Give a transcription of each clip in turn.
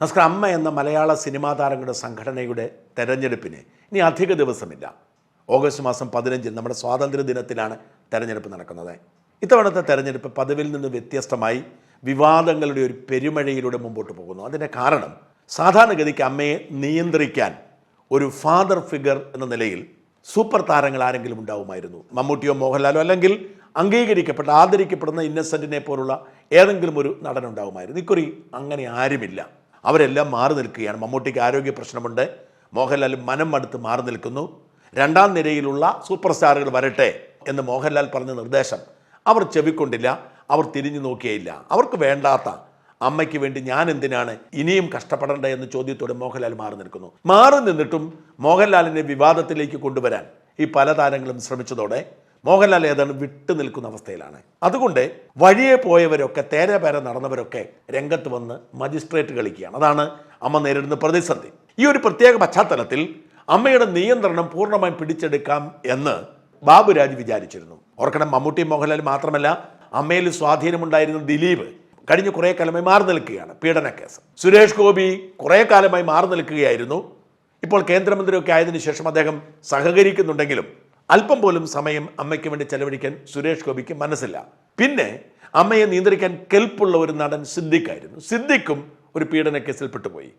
നമസ്കാരം അമ്മ എന്ന മലയാള സിനിമാ താരങ്ങളുടെ സംഘടനയുടെ തെരഞ്ഞെടുപ്പിന് ഇനി അധിക ദിവസമില്ല. ഓഗസ്റ്റ് മാസം പതിനഞ്ചിൽ നമ്മുടെ സ്വാതന്ത്ര്യ ദിനത്തിലാണ് തെരഞ്ഞെടുപ്പ് നടക്കുന്നത്. ഇത്തവണത്തെ തെരഞ്ഞെടുപ്പ് പതിവിൽ നിന്ന് വ്യത്യസ്തമായി വിവാദങ്ങളുടെ ഒരു പെരുമഴയിലൂടെ മുമ്പോട്ട് പോകുന്നു. അതിന്റെ കാരണം സാധാരണഗതിക്ക് അമ്മയെ നിയന്ത്രിക്കാൻ ഒരു ഫാദർ ഫിഗർ എന്ന നിലയിൽ സൂപ്പർ താരങ്ങൾ ആരെങ്കിലും ഉണ്ടാവുമായിരുന്നു. മമ്മൂട്ടിയോ മോഹൻലാലോ അല്ലെങ്കിൽ അംഗീകരിക്കപ്പെട്ട ആദരിക്കപ്പെടുന്ന ഇന്നസെന്റിനെ പോലുള്ള ഏതെങ്കിലും ഒരു നടനുണ്ടാവുമായിരുന്നു ഇക്കുറി അങ്ങനെ ആരുമില്ല. അവരെല്ലാം മാറി നിൽക്കുകയാണ്. മമ്മൂട്ടിക്ക് ആരോഗ്യ പ്രശ്നമുണ്ട്. മോഹൻലാൽ മനം അടുത്ത് മാറി നിൽക്കുന്നു. രണ്ടാം നിരയിലുള്ള സൂപ്പർ സ്റ്റാറുകൾ വരട്ടെ എന്ന് മോഹൻലാൽ പറഞ്ഞ നിർദ്ദേശം അവർ ചെവിക്കൊണ്ടില്ല. അവർ തിരിഞ്ഞു നോക്കിയേയില്ല. അവർക്ക് വേണ്ടാത്ത അമ്മയ്ക്ക് വേണ്ടി ഞാൻ എന്തിനാണ് ഇനിയും കഷ്ടപ്പെടേണ്ട എന്ന ചോദ്യത്തോടെ മോഹൻലാൽ മാറി നിൽക്കുന്നു. മാറി നിന്നിട്ടും മോഹൻലാലിനെ വിവാദത്തിലേക്ക് കൊണ്ടുവരാൻ ഈ പല താരങ്ങളും ശ്രമിച്ചതോടെ മോഹൻലാൽ ഏതാണ് വിട്ടു നിൽക്കുന്ന അവസ്ഥയിലാണ്. അതുകൊണ്ട് വഴിയെ പോയവരൊക്കെ തേരെ പേരെ നടന്നവരൊക്കെ രംഗത്ത് വന്ന് മജിസ്ട്രേറ്റ് കളിക്കുകയാണ്. അതാണ് അമ്മ നേരിടുന്ന പ്രതിസന്ധി. ഈ ഒരു പ്രത്യേക പശ്ചാത്തലത്തിൽ അമ്മയുടെ നിയന്ത്രണം പൂർണമായും പിടിച്ചെടുക്കാം എന്ന് ബാബുരാജ് വിചാരിച്ചിരുന്നു. ഓർക്കണം മമ്മൂട്ടി മോഹൻലാൽ മാത്രമല്ല അമ്മയിൽ സ്വാധീനമുണ്ടായിരുന്ന ദിലീപ് കഴിഞ്ഞ കുറേ കാലമായി മാറി നിൽക്കുകയാണ് പീഡന കേസ്. സുരേഷ് ഗോപി കുറേ കാലമായി മാറി നിൽക്കുകയായിരുന്നു. ഇപ്പോൾ കേന്ദ്രമന്ത്രിയൊക്കെ ആയതിനു ശേഷം അദ്ദേഹം സഹകരിക്കുന്നുണ്ടെങ്കിലും അല്പം പോലും സമയം അമ്മയ്ക്ക് വേണ്ടി ചെലവഴിക്കാൻ സുരേഷ് ഗോപിക്ക് മനസ്സില്ല. പിന്നെ അമ്മയെ നിയന്ത്രിക്കാൻ കെൽപ്പുള്ള ഒരു നടൻ സിദ്ദിഖായിരുന്നു. സിദ്ദിഖും ഒരു പീഡന കേസിൽ പെട്ടുപോയി.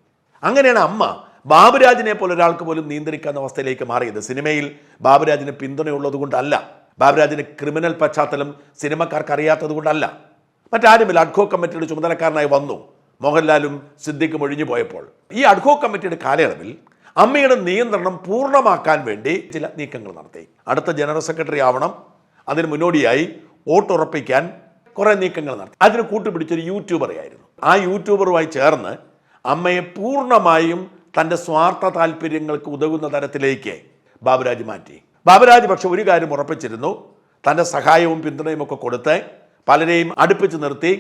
അങ്ങനെയാണ് അമ്മ ബാബുരാജിനെ പോലെ ഒരാൾക്ക് പോലും നിയന്ത്രിക്കാവുന്ന അവസ്ഥയിലേക്ക് മാറിയത്. സിനിമയിൽ ബാബുരാജിന് പിന്തുണയുള്ളത് കൊണ്ടല്ല ബാബുരാജിന് ക്രിമിനൽ പശ്ചാത്തലം സിനിമക്കാർക്ക് അറിയാത്തത് കൊണ്ടല്ല മറ്റാരുമില്ല. അഡ്ഹോ കമ്മിറ്റിയുടെ ചുമതലക്കാരനായി വന്നു. മോഹൻലാലും സിദ്ദിഖും ഒഴിഞ്ഞു പോയപ്പോൾ ഈ അഡ്ഹോ കമ്മിറ്റിയുടെ കാലയളവിൽ അമ്മയുടെ നിയന്ത്രണം പൂർണമാക്കാൻ വേണ്ടി ചില നീക്കങ്ങൾ നടത്തി. അടുത്ത ജനറൽ സെക്രട്ടറി ആവണം. അതിന് മുന്നോടിയായി വോട്ടുറപ്പിക്കാൻ കുറേ നീക്കങ്ങൾ നടത്തി. അതിന് കൂട്ടുപിടിച്ചൊരു യൂട്യൂബറായിരുന്നു ആ യൂട്യൂബറുമായി ചേർന്ന് അമ്മയെ പൂർണമായും തന്റെ സ്വാർത്ഥ താല്പര്യങ്ങൾക്ക് ഉതകുന്ന തരത്തിലേക്ക് ബാബുരാജ് മാറ്റി. ബാബുരാജ് പക്ഷെ ഒരു കാര്യം ഉറപ്പിച്ചിരുന്നു. തന്റെ സഹായവും പിന്തുണയും ഒക്കെ കൊടുത്ത് പലരെയും അടുപ്പിച്ച് നിർത്തി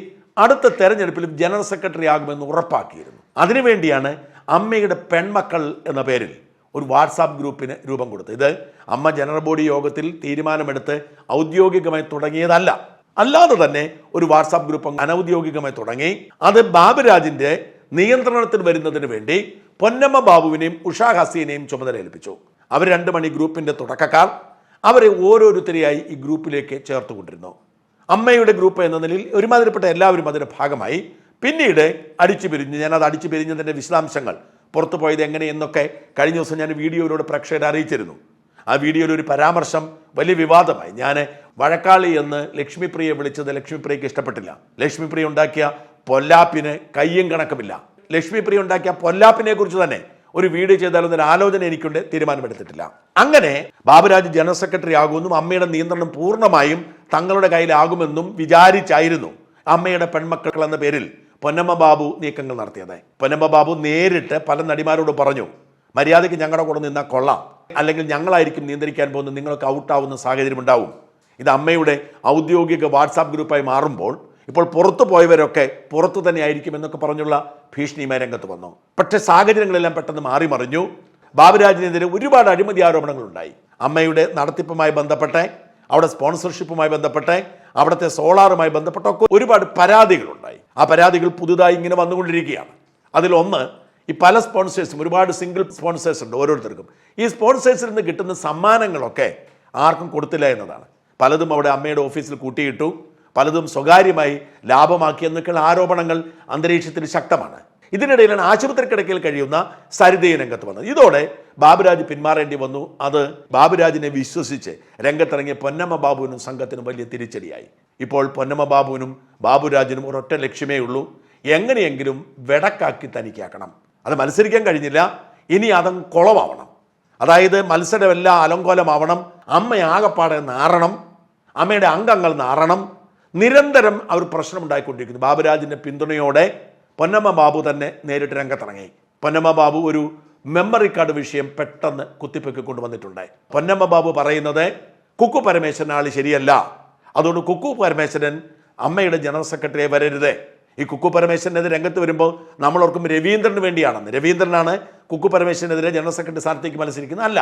അടുത്ത തെരഞ്ഞെടുപ്പിലും ജനറൽ സെക്രട്ടറി ആകുമെന്ന് ഉറപ്പാക്കിയിരുന്നു. അതിനുവേണ്ടിയാണ് അമ്മയുടെ പെൺമക്കൾ എന്ന പേരിൽ ഒരു വാട്സാപ്പ് ഗ്രൂപ്പിന് രൂപം കൊടുത്തു. ഇത് അമ്മ ജനറൽ ബോഡി യോഗത്തിൽ തീരുമാനമെടുത്ത് ഔദ്യോഗികമായി തുടങ്ങിയതല്ല. അല്ലാതെ തന്നെ ഒരു വാട്സാപ്പ് ഗ്രൂപ്പ് അനൗദ്യോഗികമായി തുടങ്ങി. അത് ബാബുരാജിന്റെ നിയന്ത്രണത്തിൽ വരുന്നതിന് വേണ്ടി പൊന്നമ്മ ബാബുവിനെയും ഉഷാ ഹസീനെയും ചുമതല ഏൽപ്പിച്ചു അവർ രണ്ട് മണി ഗ്രൂപ്പിന്റെ തുടക്കക്കാർ. അവരെ ഓരോരുത്തരെയായി ഈ ഗ്രൂപ്പിലേക്ക് ചേർത്തുകൊണ്ടിരുന്നു. അമ്മയുടെ ഗ്രൂപ്പ് എന്ന നിലയിൽ ഒരുമാതിരിപ്പെട്ട എല്ലാവരും അതിന്റെ ഭാഗമായി. പിന്നീട് അടിച്ചു പിരിഞ്ഞു ഞാൻ അത് അടിച്ചു പിരിഞ്ഞതിന്റെ വിശദാംശങ്ങൾ പുറത്തു പോയത് എങ്ങനെയെന്നൊക്കെ കഴിഞ്ഞ ദിവസം ഞാൻ വീഡിയോയിലൂടെ പ്രേക്ഷകരെ അറിയിച്ചിരുന്നു. ആ വീഡിയോയിൽ ഒരു പരാമർശം വലിയ വിവാദമായി. ഞാൻ വഴക്കാളി എന്ന് ലക്ഷ്മിപ്രിയെ വിളിച്ചത് ലക്ഷ്മിപ്രിയക്ക് ഇഷ്ടപ്പെട്ടില്ല. ലക്ഷ്മിപ്രിയ ഉണ്ടാക്കിയ പൊല്ലാപ്പിന് കയ്യും കണക്കുമില്ല. ലക്ഷ്മിപ്രിയ ഉണ്ടാക്കിയ പൊല്ലാപ്പിനെ കുറിച്ച് തന്നെ ഒരു വീഡിയോ ചെയ്താലൊന്നൊരു ആലോചന എനിക്കുണ്ട് തീരുമാനമെടുത്തിട്ടില്ല. അങ്ങനെ ബാബുരാജ് ജനറൽ സെക്രട്ടറി ആകുമെന്നും അമ്മയുടെ നിയന്ത്രണം പൂർണമായും തങ്ങളുടെ കയ്യിലാകുമെന്നും വിചാരിച്ചായിരുന്നു അമ്മയുടെ പെൺമക്കൾ എന്ന പേരിൽ പൊന്നമ്മ ബാബു നീക്കങ്ങൾ നടത്തിയത്. പൊന്നമ്മ ബാബു നേരിട്ട് പല നടിമാരോട് പറഞ്ഞു മര്യാദയ്ക്ക് ഞങ്ങളുടെ കൂടെ നിന്നാൽ കൊള്ളാം. അല്ലെങ്കിൽ ഞങ്ങളായിരിക്കും നിയന്ത്രിക്കാൻ പോകുന്നത് നിങ്ങൾക്ക് ഔട്ടാവുന്ന സാഹചര്യം ഉണ്ടാവും. ഇത് അമ്മയുടെ ഔദ്യോഗിക വാട്സാപ്പ് ഗ്രൂപ്പായി മാറുമ്പോൾ ഇപ്പോൾ പുറത്തു പോയവരൊക്കെ പുറത്തു തന്നെ ആയിരിക്കും എന്നൊക്കെ പറഞ്ഞുള്ള ഭീഷണിയുമായി രംഗത്ത് വന്നു. പക്ഷേ സാഹചര്യങ്ങളെല്ലാം പെട്ടെന്ന് മാറി മറിഞ്ഞു. ബാബുരാജിനെതിരെ ഒരുപാട് അഴിമതി ആരോപണങ്ങളുണ്ടായി. അമ്മയുടെ നടത്തിപ്പുമായി ബന്ധപ്പെട്ട് അവിടെ സ്പോൺസർഷിപ്പുമായി ബന്ധപ്പെട്ട് അവിടുത്തെ സോളാറുമായി ബന്ധപ്പെട്ടൊക്കെ ഒരുപാട് പരാതികളുണ്ടായി. ആ പരാതികൾ പുതുതായി ഇങ്ങനെ വന്നുകൊണ്ടിരിക്കുകയാണ്. അതിലൊന്ന് ഈ പല സ്പോൺസേഴ്സും ഒരുപാട് സിംഗിൾ സ്പോൺസേഴ്സ് ഉണ്ട് ഓരോരുത്തർക്കും. ഈ സ്പോൺസേഴ്സിൽ നിന്ന് കിട്ടുന്ന സമ്മാനങ്ങളൊക്കെ ആർക്കും കൊടുത്തില്ല എന്നതാണ്. പലതും അവിടെ അമ്മയുടെ ഓഫീസിൽ കൂട്ടിയിട്ടു പലതും സ്വകാര്യമായി ലാഭമാക്കി എന്നൊക്കെയുള്ള ആരോപണങ്ങൾ അന്തരീക്ഷത്തിൽ ശക്തമാണ്. ഇതിനിടയിലാണ് ആശുപത്രി കിടക്കയിൽ കഴിയുന്ന സരിതയെ രംഗത്ത് വന്നത്. ഇതോടെ ബാബുരാജ് പിന്മാറേണ്ടി വന്നു. അത് ബാബുരാജിനെ വിശ്വസിച്ച് രംഗത്തിറങ്ങിയ പൊന്നമ്മ ബാബുവിനും സംഘത്തിനും വലിയ തിരിച്ചടിയായി. ഇപ്പോൾ പൊന്നമ്മ ബാബുവിനും ബാബുരാജിനും ഒരൊറ്റ ലക്ഷ്യമേ ഉള്ളൂ. എങ്ങനെയെങ്കിലും വെടക്കാക്കി തനിക്കാക്കണം. അത് മത്സരിക്കാൻ കഴിഞ്ഞില്ല. ഇനി അതങ്ങ് കുളമാവണം. അതായത് മത്സരമെല്ലാം അലങ്കോലമാവണം. അമ്മ ആകപ്പാടെ നാറണം. അമ്മയുടെ അംഗങ്ങൾ നാറണം. നിരന്തരം അവർ പ്രശ്നമുണ്ടായിക്കൊണ്ടിരിക്കുന്നു. ബാബുരാജിന്റെ പിന്തുണയോടെ പൊന്നമ്മ ബാബു തന്നെ നേരിട്ട് രംഗത്തിറങ്ങി. പൊന്നമ്മ ബാബു ഒരു മെമ്മറി കാർഡ് വിഷയം പെട്ടെന്ന് കുത്തിപ്പൊക്കി കൊണ്ടുവന്നിട്ടുണ്ട്. പൊന്നമ്മ ബാബു പറയുന്നത് കുക്കു പരമേശ്വരൻ ആൾ ശരിയല്ല. അതുകൊണ്ട് കുക്കു പരമേശ്വരൻ അമ്മയുടെ ജനറൽ സെക്രട്ടറിയെ വരരുത്. ഈ കുക്കു പരമേശ്വരനെതിരെ രംഗത്ത് വരുമ്പോൾ നമ്മൾ ഓർക്കും രവീന്ദ്രന് വേണ്ടിയാണെന്ന്. രവീന്ദ്രനാണ് കുക്കു പരമേശ്വരനെതിരെ ജനറൽ സെക്രട്ടറി സ്ഥാനത്തേക്ക് മത്സരിക്കുന്നത് അല്ല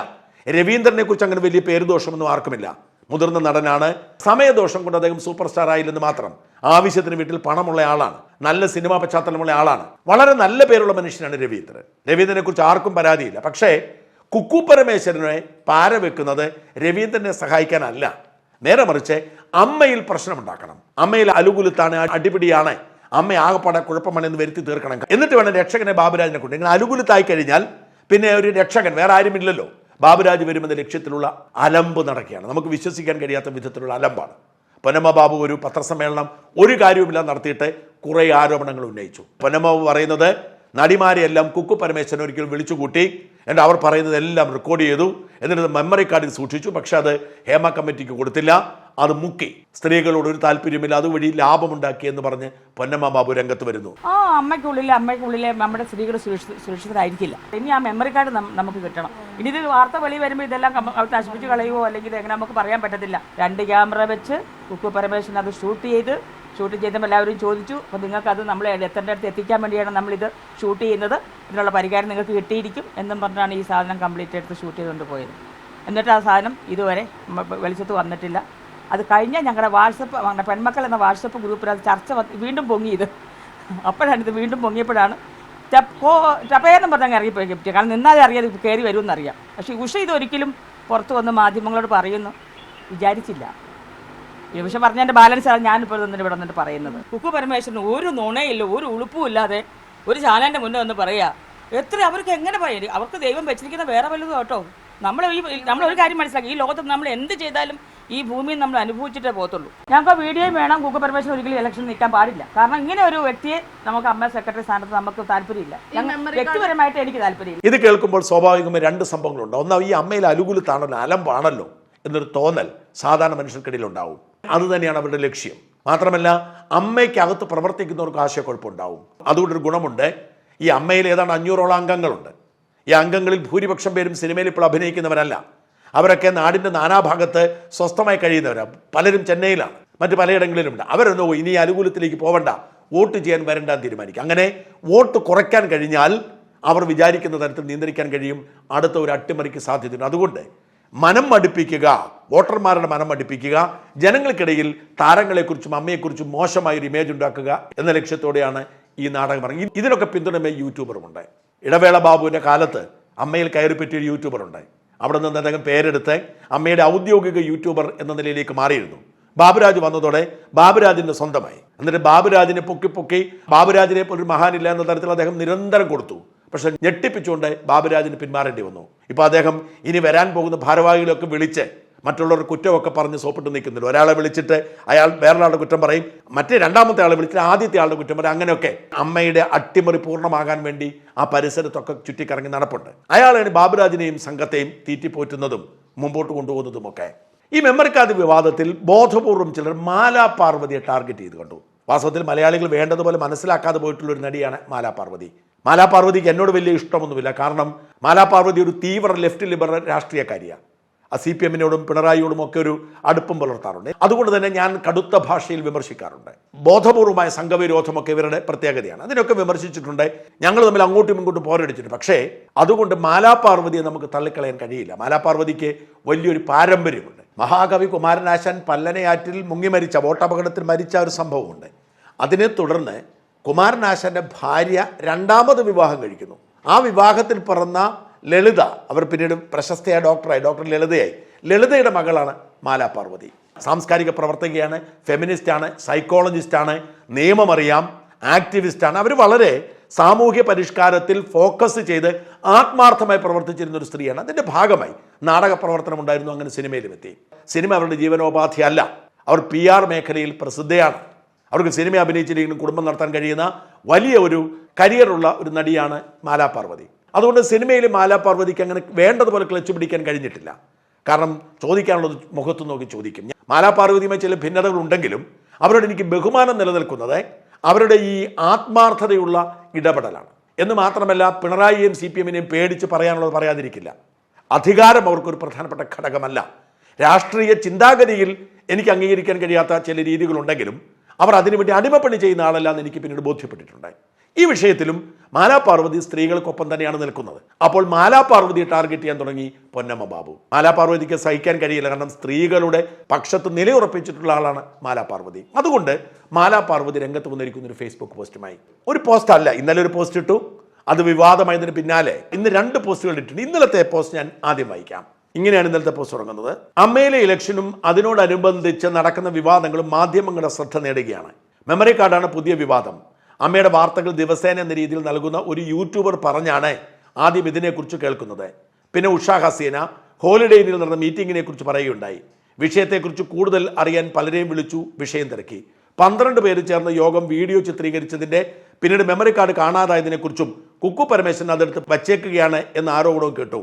രവീന്ദ്രനെ കുറിച്ച് അങ്ങനെ വലിയ പേരുദോഷമൊന്നും ആർക്കുമില്ല. മുതിർന്ന നടനാണ്. സമയദോഷം കൊണ്ട് അദ്ദേഹം സൂപ്പർ സ്റ്റാർ ആയില്ലെന്ന് മാത്രം. ആവശ്യത്തിന് വീട്ടിൽ പണമുള്ള ആളാണ്. നല്ല സിനിമാ പശ്ചാത്തലമുള്ള ആളാണ്. വളരെ നല്ല പേരുള്ള മനുഷ്യനാണ് രവീന്ദ്രൻ. രവീന്ദ്രനെ കുറിച്ച് ആർക്കും പരാതിയില്ല. പക്ഷേ കുക്കു പരമേശ്വരനെ പാര വെക്കുന്നത് രവീന്ദ്രനെ സഹായിക്കാനല്ല. നേരെ മറിച്ച് അമ്മയിൽ പ്രശ്നമുണ്ടാക്കണം. അമ്മയിൽ അലുകുലുത്താണ് അടിപിടിയാണ്. അമ്മ ആകപ്പാടെ കുഴപ്പമാണെന്ന് വരുത്തി തീർക്കണം. എന്നിട്ട് വേണം രക്ഷകനെ ബാബുരാജിനെ കൊണ്ട്. ഇങ്ങനെ അലുകുലുത്തായി കഴിഞ്ഞാൽ പിന്നെ ഒരു രക്ഷകൻ വേറെ ആരുമില്ലല്ലോ. ബാബുരാജ് വരുമെന്ന ലക്ഷ്യത്തിലുള്ള അലമ്പ് നടക്കുകയാണ്. നമുക്ക് വിശ്വസിക്കാൻ കഴിയാത്ത വിധത്തിലുള്ള അലമ്പാണ്. പൊന്നമ്മ ബാബു ഒരു പത്രസമ്മേളനം ഒരു കാര്യവുമില്ലാതെ നടത്തിയിട്ട് കുറേ ആരോപണങ്ങൾ ഉന്നയിച്ചു. പൊന്നമ്മ പറയുന്നത് നടിമാരെയെല്ലാം കുക്കു പരമേശ്വരൻ ഒരിക്കലും വിളിച്ചുകൂട്ടി എന്നിട്ട് അവർ പറയുന്നത് എല്ലാം റെക്കോർഡ് ചെയ്തു. എന്നിട്ട് മെമ്മറി കാർഡിൽ സൂക്ഷിച്ചു. പക്ഷെ അത് ഹേമ കമ്മിറ്റിക്ക് കൊടുത്തില്ല. അത് മുക്കി. സ്ത്രീകളോട് ഒരു താല്പര്യമില്ല. അതുവഴി ലാഭമുണ്ടാക്കി എന്ന് പറഞ്ഞ് പൊന്നമ്മ ബാബു രംഗത്ത് വരുന്നു. ആ അമ്മയ്ക്കുള്ളിൽ അമ്മയ്ക്കുള്ളിലെ നമ്മുടെ സ്ത്രീകൾ സുരക്ഷിത സുരക്ഷിതരായിരിക്കില്ല. ഇനി ആ മെമ്മറി കാർഡ് നമുക്ക് കിട്ടണം. ഇനി ഇത് വാർത്ത വെളി വരുമ്പോൾ ഇതെല്ലാം നശിപ്പിച്ച് കളയുമോ അല്ലെങ്കിൽ എങ്ങനെ നമുക്ക് പറയാൻ പറ്റത്തില്ല. രണ്ട് ക്യാമറ വെച്ച് കുക്കു പരമേശ്വരൻ അത് ഷൂട്ട് ചെയ്ത് ഷൂട്ട് ചെയ്തപ്പോൾ എല്ലാവരും ചോദിച്ചു അപ്പോൾ നിങ്ങൾക്കത് നമ്മൾ എത്തേണ്ട അടുത്ത് എത്തിക്കാൻ വേണ്ടിയാണ് നമ്മളിത് ഷൂട്ട് ചെയ്യുന്നത്. ഇതിനുള്ള പരിഹാരം നിങ്ങൾക്ക് കിട്ടിയിരിക്കും എന്നും പറഞ്ഞാണ് ഈ സാധനം കംപ്ലീറ്റ് എടുത്ത് ഷൂട്ട് ചെയ്തുകൊണ്ട് പോയത്. എന്നിട്ട് ആ സാധനം ഇതുവരെ വെളിച്ചത്ത് വന്നിട്ടില്ല. അത് കഴിഞ്ഞാൽ ഞങ്ങളുടെ വാട്സപ്പ് ഞങ്ങളുടെ പെൺമക്കൾ എന്ന വാട്സപ്പ് ഗ്രൂപ്പിൽ അത് ചർച്ച വീണ്ടും പൊങ്ങി ഇത്. അപ്പോഴാണ് ഇത് വീണ്ടും പൊങ്ങിയപ്പോഴാണ് ടപ്പോ ടപ്പേന്നും പറഞ്ഞങ്ങ് ഇറങ്ങിപ്പോയി കിട്ടിയ കാരണം നിന്നാലേ അറിയാതെ കയറി വരുമെന്നറിയാം പക്ഷേ ഉഷ ഇതൊരിക്കലും പുറത്ത് വന്ന് മാധ്യമങ്ങളോട് പറയുന്നു. വിചാരിച്ചില്ല. ഈ പറഞ്ഞ പറഞ്ഞതിന്റെ ബാലൻസ് ആണ് ഞാനിപ്പോൾ ഇപ്പോഴും ഇവിടെ വന്നിട്ട് പറയുന്നത്. കുക്കു പരമേശ്വരന് ഒരു നുണയില്ല ഒരു ഉളുപ്പും ഇല്ലാതെ ഒരു ചാനലിന്റെ മുന്നേ വന്ന് പറയാ എത്ര അവർക്ക് എങ്ങനെ പറയും അവർക്ക് ദൈവം വെച്ചിരിക്കുന്ന വേറെ വല്ലതും കേട്ടോ നമ്മൾ ഈ നമ്മൾ ഒരു കാര്യം മനസ്സിലാക്കി. ഈ ലോകത്ത് നമ്മൾ എന്ത് ചെയ്താലും ഈ ഭൂമിയിൽ നമ്മൾ അനുഭവിച്ചിട്ടേ പോകത്തുള്ളൂ. ഞങ്ങൾക്ക് വീഡിയോ വീഡിയോയും വേണം. കുക്കു പരമേശ്വരൻ ഒരിക്കലും ഇലക്ഷൻ നിൽക്കാൻ പാടില്ല. കാരണം ഇങ്ങനെ ഒരു വ്യക്തിയെ നമുക്ക് അമ്മ സെക്രട്ടറി സ്ഥാനത്ത് നമുക്ക് താല്പര്യമില്ല. വ്യക്തിപരമായിട്ട് എനിക്ക് താല്പര്യമില്ല. ഇത് കേൾക്കുമ്പോൾ സ്വാഭാവികമായി രണ്ട് സംഭവങ്ങളുണ്ട്. ഒന്ന് ഈ അമ്മയിൽ അലുകുലത്താണല്ലോ അലമ്പാണല്ലോ എന്നൊരു തോന്നൽ സാധാരണ മനുഷ്യർക്കിടയിൽ ഉണ്ടാവും അത് തന്നെയാണ് അവരുടെ ലക്ഷ്യം. മാത്രമല്ല അമ്മയ്ക്കകത്ത് പ്രവർത്തിക്കുന്നവർക്ക് ആശയക്കുഴപ്പമുണ്ടാവും. അതുകൊണ്ടൊരു ഗുണമുണ്ട്. ഈ അമ്മയിൽ ഏതാണ്ട് അഞ്ഞൂറോളം അംഗങ്ങളുണ്ട്. ഈ അംഗങ്ങളിൽ ഭൂരിപക്ഷം പേരും സിനിമയിൽ ഇപ്പോൾ അഭിനയിക്കുന്നവരല്ല. അവരൊക്കെ നാടിന്റെ നാനാഭാഗത്ത് സ്വസ്ഥമായി കഴിയുന്നവരാണ് പലരും ചെന്നൈയിലാണ്. മറ്റ് പലയിടങ്ങളിലുമുണ്ട്. അവരൊന്നും ഇനി അനുകൂലത്തിലേക്ക് പോവണ്ട. വോട്ട് ചെയ്യാൻ വരണ്ടാന്ന് തീരുമാനിക്കും. അങ്ങനെ വോട്ട് കുറയ്ക്കാൻ കഴിഞ്ഞാൽ അവർ വിചാരിക്കുന്ന തരത്തിൽ നിയന്ത്രിക്കാൻ കഴിയും. അടുത്ത ഒരു അട്ടിമറിക്ക് സാധ്യതയുണ്ട്. അതുകൊണ്ട് മനം മടുപ്പിക്കുക വോട്ടർമാരുടെ മനം മടുപ്പിക്കുക ജനങ്ങൾക്കിടയിൽ താരങ്ങളെക്കുറിച്ചും അമ്മയെക്കുറിച്ചും മോശമായ ഒരു ഇമേജ് ഉണ്ടാക്കുക എന്ന ലക്ഷ്യത്തോടെയാണ് ഈ നാടകം പറഞ്ഞത് ഇതിനൊക്കെ പിന്തുണമേ യൂട്യൂബറുമുണ്ട്. ഇടവേള ബാബുവിന്റെ കാലത്ത് അമ്മയിൽ കയറി പറ്റിയ ഒരു യൂട്യൂബറുണ്ട് അവിടെ നിന്ന് അദ്ദേഹം പേരെടുത്ത് അമ്മയുടെ ഔദ്യോഗിക യൂട്യൂബർ എന്ന നിലയിലേക്ക് മാറിയിരുന്നു. ബാബുരാജ് വന്നതോടെ ബാബുരാജിന്റെ സ്വന്തമായി. എന്നിട്ട് ബാബുരാജിനെ പൊക്കി പൊക്കി ബാബുരാജിനെ പോലൊരു മഹാനില്ല എന്ന തരത്തിൽ അദ്ദേഹം നിരന്തരം കൊടുത്തു. പക്ഷെ ഞെട്ടിപ്പിച്ചുകൊണ്ട് ബാബുരാജിന് പിന്മാറേണ്ടി വന്നു. ഇപ്പൊ അദ്ദേഹം ഇനി വരാൻ പോകുന്ന ഭാരവാഹികളൊക്കെ വിളിച്ച് മറ്റുള്ളവർ കുറ്റമൊക്കെ പറഞ്ഞ് സോപ്പിട്ട് നിൽക്കുന്നില്ല ഒരാളെ വിളിച്ചിട്ട് അയാൾ വേറൊരാളുടെ കുറ്റം പറയും മറ്റേ രണ്ടാമത്തെ ആളെ വിളിച്ചിട്ട് ആദ്യത്തെ ആളുടെ കുറ്റം പറയും. അങ്ങനെയൊക്കെ അമ്മയുടെ അട്ടിമറി പൂർണമാകാൻ വേണ്ടി ആ പരിസരത്തൊക്കെ ചുറ്റിക്കറങ്ങി നടപ്പുണ്ട്. അയാളാണ് ബാബുരാജിനെയും സംഘത്തെയും തീറ്റിപ്പോറ്റുന്നതും മുമ്പോട്ട് കൊണ്ടുപോകുന്നതുമൊക്കെ. ഈ മെമ്മറി കാർഡ് വിവാദത്തിൽ ബോധപൂർവം ചിലർ മാലാ പാർവതിയെ ടാർഗറ്റ് ചെയ്ത് കണ്ടു. വാസ്തവത്തിൽ മലയാളികൾ വേണ്ടതുപോലെ മനസ്സിലാക്കാതെ പോയിട്ടുള്ള ഒരു നടിയാണ് മാലാ പാർവതി മാലാ പാർവതിക്ക് എന്നോട് വലിയ ഇഷ്ടമൊന്നുമില്ല. കാരണം മാലാപാർവതി ഒരു തീവ്ര ലെഫ്റ്റ് ലിബറൽ രാഷ്ട്രീയക്കാരിയാണ് ആ സി പി എമ്മിനോടും പിണറായിയോടും ഒക്കെ ഒരു അടുപ്പം പുലർത്താറുണ്ട്. അതുകൊണ്ട് തന്നെ ഞാൻ കടുത്ത ഭാഷയിൽ വിമർശിക്കാറുണ്ട്. ബോധപൂർവമായ സംഘവിരോധമൊക്കെ ഇവരുടെ പ്രത്യേകതയാണ്. അതിനൊക്കെ വിമർശിച്ചിട്ടുണ്ട്. ഞങ്ങൾ തമ്മിൽ അങ്ങോട്ടും ഇങ്ങോട്ടും പോരടിച്ചിട്ടുണ്ട്. പക്ഷേ അതുകൊണ്ട് മാലാപാർവതിയെ നമുക്ക് തള്ളിക്കളയാൻ കഴിയില്ല. മാലാപാർവതിക്ക് വലിയൊരു പാരമ്പര്യമുണ്ട്. മഹാകവി കുമാരനാശാൻ പല്ലനയാറ്റിൽ മുങ്ങി മരിച്ച വോട്ടപകടത്തിൽ മരിച്ച ഒരു സംഭവമുണ്ട്. അതിനെ തുടർന്ന് കുമാരനാശാന്റെ ഭാര്യ രണ്ടാമത് വിവാഹം കഴിക്കുന്നു. ആ വിവാഹത്തിൽ പിറന്ന ലളിത അവർ പിന്നീട് പ്രശസ്തയായ ഡോക്ടറായി. ഡോക്ടർ ലളിതയായി. ലളിതയുടെ മകളാണ് മാലാ പാർവതി. സാംസ്കാരിക പ്രവർത്തകയാണ് ഫെമിനിസ്റ്റാണ് സൈക്കോളജിസ്റ്റാണ് നിയമമറിയാം ആക്ടിവിസ്റ്റാണ്. അവർ വളരെ സാമൂഹ്യ പരിഷ്കാരത്തിൽ ഫോക്കസ് ചെയ്ത് ആത്മാർത്ഥമായി പ്രവർത്തിച്ചിരുന്ന ഒരു സ്ത്രീയാണ്. അതിന്റെ ഭാഗമായി നാടക പ്രവർത്തനം ഉണ്ടായിരുന്നു അങ്ങനെ സിനിമയിലും എത്തി. സിനിമ അവരുടെ ജീവനോപാധി അല്ല അവർ പി ആർ മേഖലയിൽ പ്രസിദ്ധയാണ്. അവർക്ക് സിനിമ അഭിനയിച്ചില്ലെങ്കിലും കുടുംബം നടത്താൻ കഴിയുന്ന വലിയ ഒരു കരിയറുള്ള ഒരു നടിയാണ് മാലാ പാർവതി. അതുകൊണ്ട് സിനിമയിൽ മാലാ പാർവതിക്ക് അങ്ങനെ വേണ്ടതുപോലെ ക്ലച്ച് പിടിക്കാൻ കഴിഞ്ഞിട്ടില്ല. കാരണം ചോദിക്കാനുള്ളത് മുഖത്ത് നോക്കി ചോദിക്കും. മാലാ പാർവതിയുമായി ചില ഭിന്നതകൾ ഉണ്ടെങ്കിലും അവരോട് എനിക്ക് ബഹുമാനം നിലനിൽക്കുന്നത് അവരുടെ ഈ ആത്മാർത്ഥതയുള്ള ഇടപെടലാണ്. എന്ന് മാത്രമല്ല പിണറായിയെയും സി പി എമ്മിനെയും പേടിച്ച് പറയാനുള്ളത് പറയാതിരിക്കില്ല. അധികാരം അവർക്കൊരു പ്രധാനപ്പെട്ട ഘടകമല്ല. രാഷ്ട്രീയ ചിന്താഗതിയിൽ എനിക്ക് അംഗീകരിക്കാൻ കഴിയാത്ത ചില രീതികളുണ്ടെങ്കിലും അവർ അതിനുവേണ്ടി അടിമപ്പണി ചെയ്യുന്ന ആളല്ല എന്ന് എനിക്ക് പിന്നീട് ബോധ്യപ്പെട്ടിട്ടുണ്ട് ഈ വിഷയത്തിലും മാലാ പാർവതി സ്ത്രീകൾക്കൊപ്പം തന്നെയാണ് നിൽക്കുന്നത്. അപ്പോൾ മാലാ പാർവതി ടാർഗറ്റ് ചെയ്യാൻ തുടങ്ങി പൊന്നമ്മ ബാബു. മാലാ പാർവതിക്ക് സഹിക്കാൻ കഴിയില്ല. കാരണം സ്ത്രീകളുടെ പക്ഷത്ത് നിലയുറപ്പിച്ചിട്ടുള്ള ആളാണ് മാലാ പാർവതി അതുകൊണ്ട് മാലാ പാർവതി രംഗത്ത് വന്നിരിക്കുന്ന ഒരു ഫേസ്ബുക്ക് പോസ്റ്റുമായി ഒരു പോസ്റ്റ് അല്ല. ഇന്നലെ ഒരു പോസ്റ്റ് ഇട്ടു. അത് വിവാദമായതിന് പിന്നാലെ ഇന്ന് രണ്ട് പോസ്റ്റുകൾ ഇട്ടിട്ടുണ്ട്. ഇന്നലത്തെ പോസ്റ്റ് ഞാൻ ആദ്യം വായിക്കാം. ഇങ്ങനെയാണ് ഇന്നലത്തെ പോസ്റ്റ് തുടങ്ങുന്നത്. അമ്മയിലെ ഇലക്ഷനും അതിനോടനുബന്ധിച്ച് നടക്കുന്ന വിവാദങ്ങളും മാധ്യമങ്ങളുടെ ശ്രദ്ധ നേടുകയാണ്. മെമ്മറി കാർഡാണ് പുതിയ വിവാദം. അമ്മയുടെ വാർത്തകൾ ദിവസേന എന്ന രീതിയിൽ നൽകുന്ന ഒരു യൂട്യൂബർ പറഞ്ഞാണ് ആദ്യം ഇതിനെക്കുറിച്ച് കേൾക്കുന്നത്. പിന്നെ ഉഷാ ഹസീന ഹോളിഡേയിൽ നടന്ന മീറ്റിംഗിനെ കുറിച്ച് പറയുകയുണ്ടായി. വിഷയത്തെക്കുറിച്ച് കൂടുതൽ അറിയാൻ പലരെയും വിളിച്ചു വിഷയം തിരക്കി. പന്ത്രണ്ട് പേര് ചേർന്ന യോഗം വീഡിയോ ചിത്രീകരിച്ചതിന്റെ പിന്നീട് മെമ്മറി കാർഡ് കാണാതായതിനെക്കുറിച്ചും കുക്കു പരമേശ്വരൻ അതെടുത്ത് വച്ചേക്കുകയാണ് എന്ന ആരോപണവും കേട്ടു.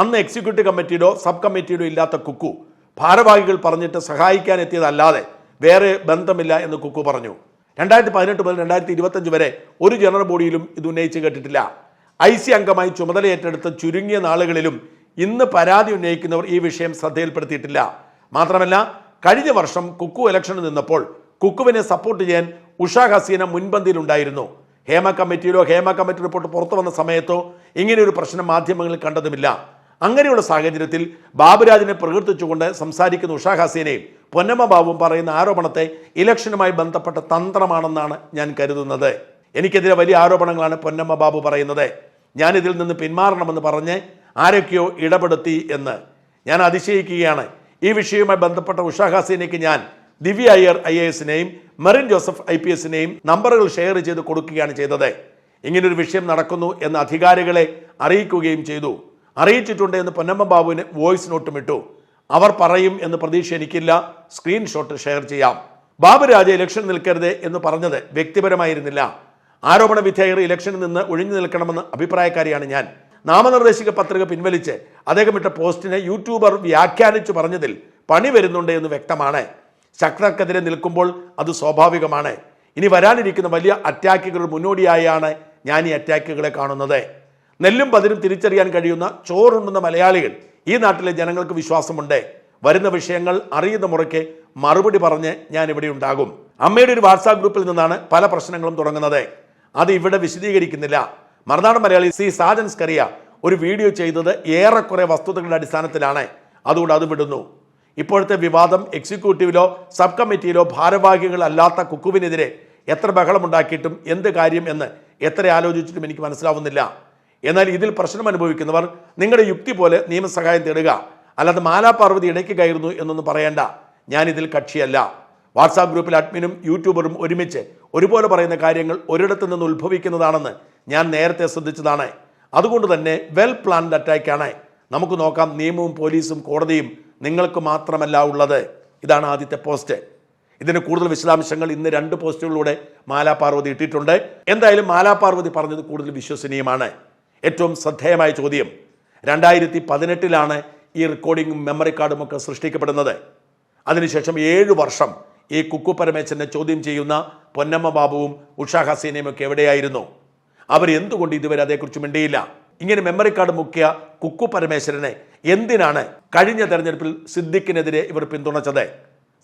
അന്ന് എക്സിക്യൂട്ടീവ് കമ്മിറ്റിയുടെ സബ് കമ്മിറ്റിയുടെ ഇല്ലാത്ത കുക്കു ഭാരവാഹികൾ പറഞ്ഞിട്ട് സഹായിക്കാൻ എത്തിയതല്ലാതെ വേറെ ബന്ധമില്ല എന്ന് കുക്കു പറഞ്ഞു. രണ്ടായിരത്തി പതിനെട്ട് മുതൽ രണ്ടായിരത്തി ഇരുപത്തഞ്ച് വരെ ഒരു ജനറൽ ബോഡിയിലും ഇത് ഉന്നയിച്ച് കേട്ടിട്ടില്ല. ഐ സി അംഗമായി ചുമതല ഏറ്റെടുത്ത ചുരുങ്ങിയ നാളുകളിലും ഇന്ന് പരാതി ഉന്നയിക്കുന്നവർ ഈ വിഷയം ശ്രദ്ധയിൽപ്പെടുത്തിയിട്ടില്ല. മാത്രമല്ല കഴിഞ്ഞ വർഷം കുക്കു ഇലക്ഷന് നിന്നപ്പോൾ കുക്കുവിനെ സപ്പോർട്ട് ചെയ്യാൻ ഉഷ ഹസീന മുൻപന്തിയിലുണ്ടായിരുന്നു. ഹേമ കമ്മിറ്റിയിലോ ഹേമ കമ്മിറ്റി റിപ്പോർട്ട് പുറത്തു വന്ന സമയത്തോ ഇങ്ങനെയൊരു പ്രശ്നം മാധ്യമങ്ങളിൽ കണ്ടതുമില്ല. അങ്ങനെയുള്ള സാഹചര്യത്തിൽ ബാബുരാജിനെ പ്രകീർത്തിച്ചുകൊണ്ട് സംസാരിക്കുന്ന ഉഷാ പൊന്നമ്മ ബാബുവും പറയുന്ന ആരോപണത്തെ ഇലക്ഷനുമായി ബന്ധപ്പെട്ട തന്ത്രമാണെന്നാണ് ഞാൻ കരുതുന്നത്. എനിക്കെതിരെ വലിയ ആരോപണങ്ങളാണ് പൊന്നമ്മ ബാബു പറയുന്നത്. ഞാൻ ഇതിൽ നിന്ന് പിന്മാറണമെന്ന് പറഞ്ഞ് ആരൊക്കെയോ ഇടപെടുത്തി എന്ന് ഞാൻ അതിശയിക്കുകയാണ്. ഈ വിഷയവുമായി ബന്ധപ്പെട്ട ഉഷാ ഞാൻ ദിവ്യ അയ്യർ ഐ എ എസിനെയും മെറിൻ ജോസഫ് ഐ പി എസിനെയും നമ്പറുകൾ ഷെയർ ചെയ്ത് കൊടുക്കുകയാണ് ചെയ്തത്. ഇങ്ങനൊരു വിഷയം നടക്കുന്നു എന്ന് അധികാരികളെ അറിയിക്കുകയും ചെയ്തു. അറിയിച്ചിട്ടുണ്ട് എന്ന് പൊന്നമ്മ ബാബുവിന് വോയിസ് നോട്ടും ഇട്ടു. അവർ പറയും എന്ന് പ്രതീക്ഷ എനിക്കില്ല. സ്ക്രീൻഷോട്ട് ഷെയർ ചെയ്യാം. ബാബു ബാബുരാജ ഇലക്ഷൻ നിൽക്കരുത് എന്ന് പറഞ്ഞത് വ്യക്തിപരമായിരുന്നില്ല. ആരോപണ വിധേയർ ഇലക്ഷനിൽ നിന്ന് ഒഴിഞ്ഞു നിൽക്കണമെന്ന് അഭിപ്രായക്കാരിയാണ് ഞാൻ. നാമനിർദ്ദേശിക പത്രിക പിൻവലിച്ച് അദ്ദേഹം ഇട്ട പോസ്റ്റിനെ യൂട്യൂബർ വ്യാഖ്യാനിച്ചു പറഞ്ഞതിൽ പണി വരുന്നുണ്ട് എന്ന് വ്യക്തമാണ്. ശക്തർക്കെതിരെ നിൽക്കുമ്പോൾ അത് സ്വാഭാവികമാണ്. ഇനി വരാനിരിക്കുന്ന വലിയ അറ്റാക്കുകളുടെ മുന്നോടിയായാണ് ഞാൻ ഈ അറ്റാക്കുകളെ കാണുന്നത്. നെല്ലും പതിരും തിരിച്ചറിയാൻ കഴിയുന്ന ചോറുണ്ണുന്ന മലയാളികൾ ഈ നാട്ടിലെ ജനങ്ങൾക്ക് വിശ്വാസമുണ്ട്. വരുന്ന വിഷയങ്ങൾ അറിയുന്ന മുറയ്ക്ക് മറുപടി പറഞ്ഞ് ഞാൻ ഇവിടെ ഉണ്ടാകും. അമ്മയുടെ ഒരു വാട്സാപ്പ് ഗ്രൂപ്പിൽ നിന്നാണ് പല പ്രശ്നങ്ങളും തുടങ്ങുന്നത്. അത് ഇവിടെ വിശദീകരിക്കുന്നില്ല. മറുനാടൻ മലയാളി സി സാജൻ സ്കറിയ ഒരു വീഡിയോ ചെയ്തത് ഏറെക്കുറെ വസ്തുതകളുടെ അടിസ്ഥാനത്തിലാണ്. അതുകൊണ്ട് അത് വിടുന്നു. ഇപ്പോഴത്തെ വിവാദം എക്സിക്യൂട്ടീവിലോ സബ് കമ്മിറ്റിയിലോ ഭാരവാഹികളല്ലാത്ത കുക്കുവിനെതിരെ എത്ര ബഹളമുണ്ടാക്കിയിട്ടും എന്ത് കാര്യം എന്ന് എത്ര ആലോചിച്ചിട്ടും എനിക്ക് മനസ്സിലാവുന്നില്ല. എന്നാൽ ഇതിൽ പ്രശ്നം അനുഭവിക്കുന്നവർ നിങ്ങളുടെ യുക്തി പോലെ നിയമസഹായം തേടുക. അല്ലാതെ മാലാപാർവതി ഇടയ്ക്ക് കയറുന്നു എന്നൊന്നും പറയേണ്ട. ഞാൻ ഇതിൽ കക്ഷിയല്ല. വാട്സാപ്പ് ഗ്രൂപ്പിൽ അഡ്മിനും യൂട്യൂബറും ഒരുമിച്ച് ഒരുപോലെ പറയുന്ന കാര്യങ്ങൾ ഒരിടത്തു നിന്ന് ഉത്ഭവിക്കുന്നതാണെന്ന് ഞാൻ നേരത്തെ ശ്രദ്ധിച്ചതാണ്. അതുകൊണ്ട് തന്നെ വെൽ പ്ലാൻഡ് അറ്റാക്കാണ് നമുക്ക് നോക്കാം നിയമവും പോലീസും കോടതിയും നിങ്ങൾക്ക് മാത്രമല്ല ഉള്ളത്. ഇതാണ് ആദ്യത്തെ പോസ്റ്റ്. ഇതിന് കൂടുതൽ വിശദാംശങ്ങൾ ഇന്ന് രണ്ട് പോസ്റ്റുകളിലൂടെ മാലാപാർവതി ഇട്ടിട്ടുണ്ട്. എന്തായാലും മാലാപാർവതി പറഞ്ഞത് കൂടുതൽ വിശ്വസനീയമാണ്. ഏറ്റവും ശ്രദ്ധേയമായ ചോദ്യം. രണ്ടായിരത്തി പതിനെട്ടിലാണ് ഈ റെക്കോർഡിങ്ങും മെമ്മറി കാർഡും ഒക്കെ സൃഷ്ടിക്കപ്പെടുന്നത്. അതിനുശേഷം ഏഴ് വർഷം ഈ കുക്കു പരമേശ്വരനെ ചോദ്യം ചെയ്യുന്ന പൊന്നമ്മ ബാബുവും ഉഷാ ഹസീനയും ഒക്കെ എവിടെയായിരുന്നു? അവർ എന്തുകൊണ്ട് ഇതുവരെ അതേക്കുറിച്ച് മിണ്ടിയില്ല? ഇങ്ങനെ മെമ്മറി കാർഡ് മുക്കിയ കുക്കു പരമേശ്വരനെ എന്തിനാണ് കഴിഞ്ഞ തെരഞ്ഞെടുപ്പിൽ സിദ്ദിഖിനെതിരെ ഇവർ പിന്തുണച്ചത്?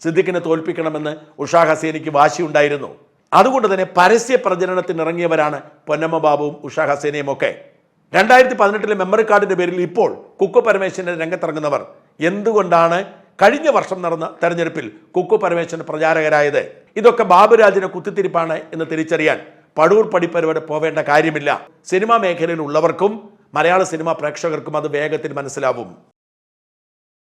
സിദ്ദിഖിനെ തോൽപ്പിക്കണമെന്ന് ഉഷാ ഹസീനയ്ക്ക് വാശിയുണ്ടായിരുന്നു. അതുകൊണ്ട് തന്നെ പരസ്യ പ്രചരണത്തിനിറങ്ങിയവരാണ് പൊന്നമ്മ ബാബുവും ഉഷാ ഹസീനയും ഒക്കെ. രണ്ടായിരത്തി പതിനെട്ടിലെ മെമ്മറി കാർഡിന്റെ പേരിൽ ഇപ്പോൾ കുക്കു പരമേശ്വരന്റെ രംഗത്തിറങ്ങുന്നവർ എന്തുകൊണ്ടാണ് കഴിഞ്ഞ വർഷം നടന്ന തെരഞ്ഞെടുപ്പിൽ കുക്കു പരമേശ്വരൻ പ്രചാരകരായത്? ഇതൊക്കെ ബാബുരാജിനെ കുത്തിത്തിരിപ്പാണ് എന്ന് തിരിച്ചറിയാൻ പടൂർ പടിപ്പരവരെ പോവേണ്ട കാര്യമില്ല. സിനിമാ മേഖലയിലുള്ളവർക്കും മലയാള സിനിമാ പ്രേക്ഷകർക്കും അത് വേഗത്തിൽ മനസ്സിലാവും.